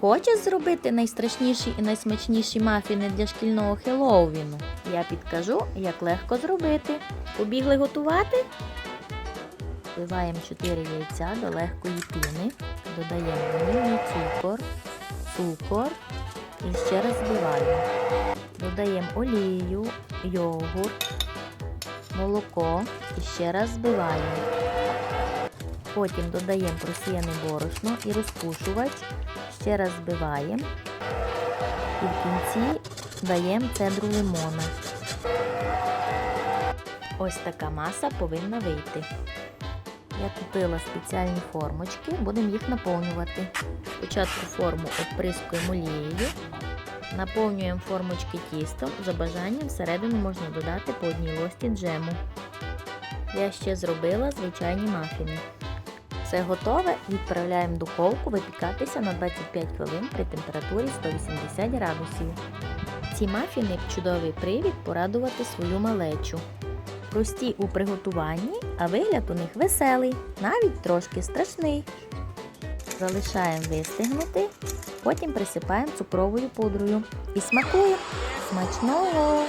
Хочеш зробити найстрашніші і найсмачніші мафіни для шкільного Хеллоуіну? Я підкажу, як легко зробити. Побігли готувати? Вливаємо 4 яйця до легкої піни, додаємо ванільний цукор, цукор і ще раз збиваємо. Додаємо олію, йогурт, молоко і ще раз збиваємо. Потім додаємо просіяне борошно і розпушувач, ще раз збиваємо і в кінці даємо цедру лимона. Ось така маса повинна вийти. Я купила спеціальні формочки, будемо їх наповнювати. Спочатку форму обприскуємо олією, наповнюємо формочки тістом, за бажанням всередину можна додати по одній лості джему. Я ще зробила звичайні мафіни. Все готове, відправляємо в духовку випікатися на 25 хвилин при температурі 180 градусів. Ці мафіни чудовий привід порадувати свою малечу. Прості у приготуванні, а вигляд у них веселий, навіть трошки страшний. Залишаємо вистигнути, потім присипаємо цукровою пудрою і смакуємо. Смачного!